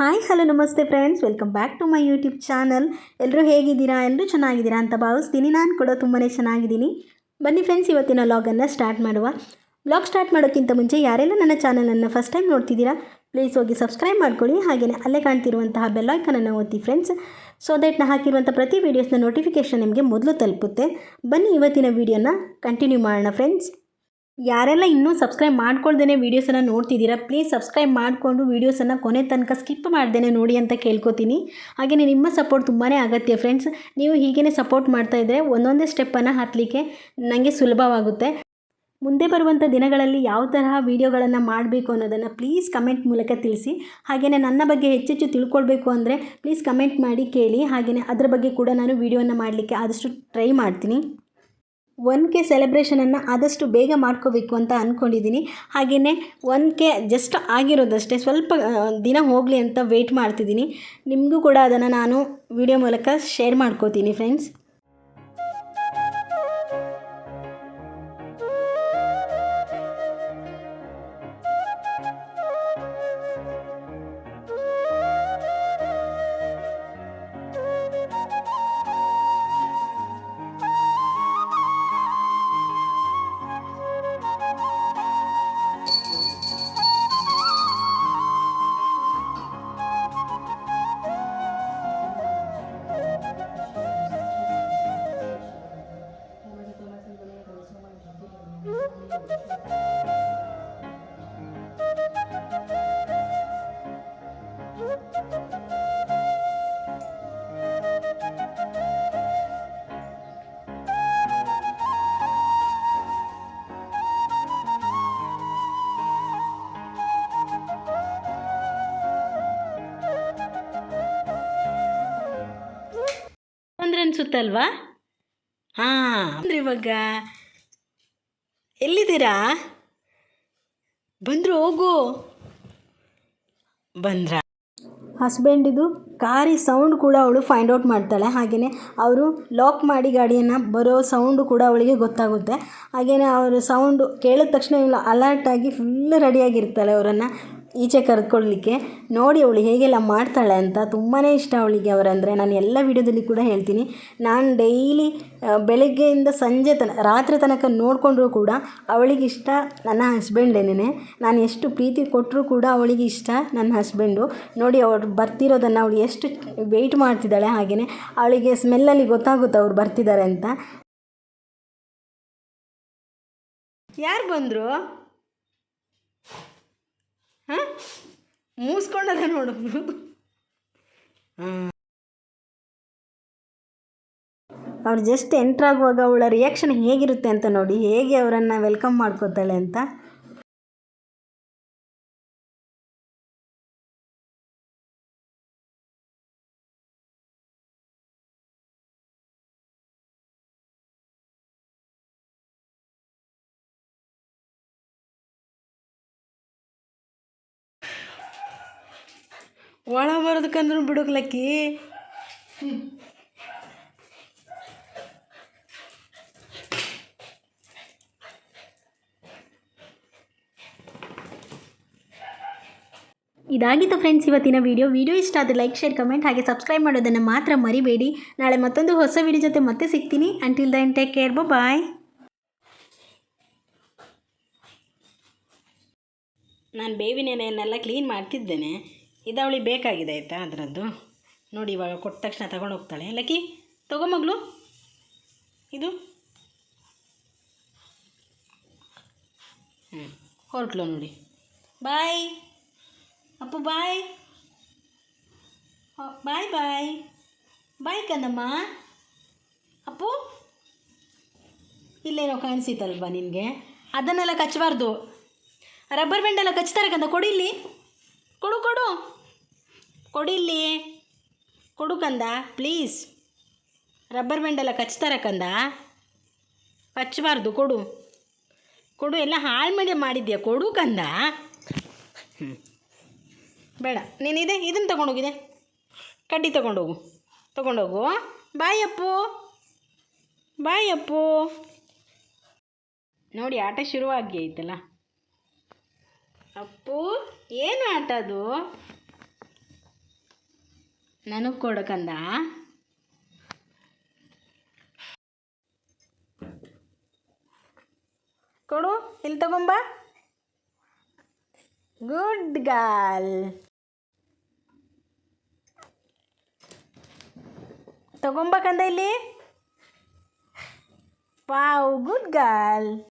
Hi, hello, ನಮಸ್ತೆ friends welcome back to my YouTube channel ಎಲ್ಲರೂ ಹೇಗಿದ್ದೀರಾ? ಎಲ್ಲರೂ ಚೆನ್ನಾಗಿದ್ದೀರಾ ಅಂತ ಭಾವಿಸ್ತೀನಿ. ನಾನು ಕೂಡ ತುಂಬಾ ಚೆನ್ನಾಗಿದ್ದೀನಿ. ಬನ್ನಿ ಫ್ರೆಂಡ್ಸ್ ಇವತ್ತಿನ ಲಾಗನ್ನು ಸ್ಟಾರ್ಟ್ ಮಾಡುವ. ಬ್ಲಾಗ್ ಸ್ಟಾರ್ಟ್ ಮಾಡೋಕ್ಕಿಂತ ಮುಂಚೆ ಯಾರೆಲ್ಲ ನನ್ನ ಚಾನಲನ್ನು ಫಸ್ಟ್ ಟೈಮ್ ನೋಡ್ತಿದ್ದೀರಾ ಪ್ಲೀಸ್ ಹೋಗಿ ಸಬ್ಸ್ಕ್ರೈಬ್ ಮಾಡ್ಕೊಳ್ಳಿ. ಹಾಗೆಯೇ ಅಲ್ಲೇ ಕಾಣ್ತಿರುವಂತಹ ಬೆಲ್ಲೈಕನನ್ನು ಓದಿ ಫ್ರೆಂಡ್ಸ್ ಸೊ ದಟ್ ಹಾಕಿರುವಂಥ ಪ್ರತಿ ವೀಡಿಯೋಸ್ನ ನೋಟಿಫಿಕೇಷನ್ ನಿಮಗೆ ಮೊದಲು ತಲುಪುತ್ತೆ. ಬನ್ನಿ ಇವತ್ತಿನ ವೀಡಿಯೋನ ಕಂಟಿನ್ಯೂ ಮಾಡೋಣ ಫ್ರೆಂಡ್ಸ್ ಯಾರೆಲ್ಲ ಇನ್ನೂ ಸಬ್ಸ್ಕ್ರೈಬ್ ಮಾಡ್ಕೊಳ್ದೇ ವೀಡಿಯೋಸನ್ನು ನೋಡ್ತಿದ್ದೀರಾ ಪ್ಲೀಸ್ ಸಬ್ಸ್ಕ್ರೈಬ್ ಮಾಡಿಕೊಂಡು ವೀಡಿಯೋಸನ್ನು ಕೊನೆ ತನಕ ಸ್ಕಿಪ್ ಮಾಡ್ದೇ ನೋಡಿ ಅಂತ ಕೇಳ್ಕೊತೀನಿ. ಹಾಗೆಯೇ ನಿಮ್ಮ ಸಪೋರ್ಟ್ ತುಂಬಾ ಅಗತ್ಯ ಫ್ರೆಂಡ್ಸ್ ನೀವು ಹೀಗೇ ಸಪೋರ್ಟ್ ಮಾಡ್ತಾ ಇದ್ದರೆ ಒಂದೊಂದೇ ಸ್ಟೆಪ್ಪನ್ನು ಹತ್ತಲಿಕ್ಕೆ ನನಗೆ ಸುಲಭವಾಗುತ್ತೆ. ಮುಂದೆ ಬರುವಂಥ ದಿನಗಳಲ್ಲಿ ಯಾವ ತರಹ ವೀಡಿಯೋಗಳನ್ನು ಮಾಡಬೇಕು ಅನ್ನೋದನ್ನು ಪ್ಲೀಸ್ ಕಮೆಂಟ್ ಮೂಲಕ ತಿಳಿಸಿ. ಹಾಗೆಯೇ ನನ್ನ ಬಗ್ಗೆ ಹೆಚ್ಚೆಚ್ಚು ತಿಳ್ಕೊಳ್ಬೇಕು ಅಂದರೆ ಪ್ಲೀಸ್ ಕಮೆಂಟ್ ಮಾಡಿ ಕೇಳಿ. ಹಾಗೆಯೇ ಅದರ ಬಗ್ಗೆ ಕೂಡ ನಾನು ವೀಡಿಯೋನ ಮಾಡಲಿಕ್ಕೆ ಆದಷ್ಟು ಟ್ರೈ ಮಾಡ್ತೀನಿ. ಒನ್ ಕೆ ಸೆಲೆಬ್ರೇಷನನ್ನು ಆದಷ್ಟು ಬೇಗ ಮಾಡ್ಕೋಬೇಕು ಅಂತ ಅಂದ್ಕೊಂಡಿದ್ದೀನಿ ಹಾಗೆಯೇ ಒನ್ ಕೆ ಜಸ್ಟ್ ಆಗಿರೋದಷ್ಟೇ, ಸ್ವಲ್ಪ ದಿನ ಹೋಗಲಿ ಅಂತ ವೆಯ್ಟ್ ಮಾಡ್ತಿದ್ದೀನಿ. ನಿಮಗೂ ಕೂಡ ಅದನ್ನು ನಾನು ವಿಡಿಯೋ ಮೂಲಕ ಶೇರ್ ಮಾಡ್ಕೋತೀನಿ ಫ್ರೆಂಡ್ಸ್ ಅನಿಸುತ್ತಲ್ವಾ? ಹಾಂ. ಅಂದರೆ ಇವಾಗ ಎಲ್ಲಿದ್ದೀರಾ? ಬಂದರು ಹೋಗು. ಬಂದ್ರ? ಹಸ್ಬೆಂಡಿದು ಕಾರಿ ಸೌಂಡ್ ಕೂಡ ಅವಳು ಫೈಂಡ್ ಔಟ್ ಮಾಡ್ತಾಳೆ. ಹಾಗೆಯೇ ಅವರು ಲಾಕ್ ಮಾಡಿ ಗಾಡಿಯನ್ನು ಬರೋ ಸೌಂಡು ಕೂಡ ಅವಳಿಗೆ ಗೊತ್ತಾಗುತ್ತೆ. ಹಾಗೆಯೇ ಅವರು ಸೌಂಡು ಕೇಳಿದ ತಕ್ಷಣ ಇವಳು ಅಲರ್ಟಾಗಿ ಫುಲ್ ರೆಡಿಯಾಗಿರ್ತಾಳೆ ಅವರನ್ನು. ಈಚೆ ಕರೆದುಕೊಳ್ಳಲಿಕ್ಕೆ ನೋಡಿ ಅವಳು ಹೇಗೆಲ್ಲ ಮಾಡ್ತಾಳೆ ಅಂತ ತುಂಬಾ ಇಷ್ಟ ಅವಳಿಗೆ ಅವರಂದರೆ ನಾನು ಎಲ್ಲ ವಿಡಿಯೋದಲ್ಲಿ ಕೂಡ ಹೇಳ್ತೀನಿ. ನಾನು ಡೈಲಿ ಬೆಳಗ್ಗೆಯಿಂದ ಸಂಜೆ ತನ, ರಾತ್ರಿ ತನಕ ನೋಡಿಕೊಂಡ್ರೂ ಕೂಡ ಅವಳಿಗೆ ಇಷ್ಟ ನನ್ನ ಹಸ್ಬೆಂಡೇನೆ ನಾನು ಎಷ್ಟು ಪ್ರೀತಿ ಕೊಟ್ಟರೂ ಕೂಡ ಅವಳಿಗೆ ಇಷ್ಟ ನನ್ನ ಹಸ್ಬೆಂಡು ನೋಡಿ ಅವ್ರು ಬರ್ತಿರೋದನ್ನು ಅವಳು ಎಷ್ಟು ವೆಯ್ಟ್ ಮಾಡ್ತಿದ್ದಾಳೆ ಹಾಗೆಯೇ ಅವಳಿಗೆ ಸ್ಮೆಲ್ಲಲ್ಲಿ ಗೊತ್ತಾಗುತ್ತೆ ಅವ್ರು ಬರ್ತಿದ್ದಾರೆ ಅಂತ. ಯಾರು ಬಂದರು? ಹಾಂ? ಮೂಸ್ಕೊಂಡದ ನೋಡು. ಅವ್ರು ಜಸ್ಟ್ ಎಂಟ್ರಾಗುವಾಗ ಅವಳ ರಿಯಾಕ್ಷನ್ ಹೇಗಿರುತ್ತೆ ಅಂತ ನೋಡಿ, ಹೇಗೆ ಅವರನ್ನು ವೆಲ್ಕಮ್ ಮಾಡ್ಕೋತಾಳೆ ಅಂತ. ಒಳ ಬರೋದಕ್ಕಂದ್ರೂ ಬಿಡೋಕ್ಲಕ್ಕಿ ಇದಾಗಿತ್ತು ಫ್ರೆಂಡ್ಸ್ ಇವತ್ತಿನ ವಿಡಿಯೋ ವಿಡಿಯೋ ಇಷ್ಟ ಆದರೆ ಲೈಕ್ ಶೇರ್ ಕಮೆಂಟ್ ಹಾಗೆ ಸಬ್ಸ್ಕ್ರೈಬ್ ಮಾಡೋದನ್ನು ಮಾತ್ರ ಮರಿಬೇಡಿ. ನಾಳೆ ಮತ್ತೊಂದು ಹೊಸ ವಿಡಿಯೋ ಜೊತೆ ಮತ್ತೆ ಸಿಗ್ತೀನಿ. Until then take care bye ನಾನು ಬೇವಿನ ಎಲೆಯನ್ನೆಲ್ಲ ಕ್ಲೀನ್ ಮಾಡ್ತಿದ್ದೇನೆ. ಇದವಳಿಗೆ ಬೇಕಾಗಿದೆ ಆಯಿತಾ ಅದರದ್ದು? ನೋಡಿ ಇವಾಗ ಕೊಟ್ಟ ತಕ್ಷಣ ತಗೊಂಡು ಹೋಗ್ತಾಳೆ. ಲಕ್ಕಿ, ತಗೋ ಮಗಳು ಇದು. ಹ್ಞೂ ಹೊರಟ್ಲು ನೋಡಿ. ಬಾಯ್. ಅಪ್ಪು, ಬಾಯ್. ಬಾಯ್ ಬಾಯ್. ಬಾಯ್ ಕನ್ನಮ್ಮ ಅಪ್ಪು. ಇಲ್ಲೇನೋ ಕಾಣಿಸಿತಲ್ವಾ ನಿನಗೆ? ಅದನ್ನೆಲ್ಲ ಕಚ್ಚಬಾರ್ದು. ರಬ್ಬರ್ ಬ್ಯಾಂಡೆಲ್ಲ ಕಚ್ತಾರೆ ಕಂದ ಕೊಡಿ ಇಲ್ಲಿ. ಕೊಡು ಕೊಡು. ಕೊಡಿಲ್ಲಿ ಕೊಡು ಕಂದ ಪ್ಲೀಸ್ ರಬ್ಬರ್ ಬ್ಯಾಂಡೆಲ್ಲ ಕಚ್ತಾರೆ ಕಂದ. ಕಚ್ಚಬಾರ್ದು, ಕೊಡು. ಕೊಡು, ಎಲ್ಲ ಹಾಳು ಮಾಡಿ ಮಾಡಿದ್ಯಾ? ಕೊಡು ಕಂದ. ಹ್ಞೂ ಬೇಡ ನೀನಿದೆ ಇದನ್ನು ತಗೊಂಡೋಗಿದೆ ಕಡ್ಡಿ ತಗೊಂಡೋಗು, ತೊಗೊಂಡೋಗು. ಬಾಯಪ್ಪು ಬಾಯಪ್ಪು ನೋಡಿ, ಆಟ ಶುರುವಾಗಿ ಐತಲ್ಲ ಅಪ್ಪು, ಏನು ಆಟ ಅದು? ನನಗೆ ಕೊಡಕಂದ? ಕೊಡು, ಇಲ್ಲಿ ತಗೊಂಬ. ಗುಡ್ ಗಾಲ್ ತಗೊಂಬಕಂದ ಇಲ್ಲಿ. Pav good girl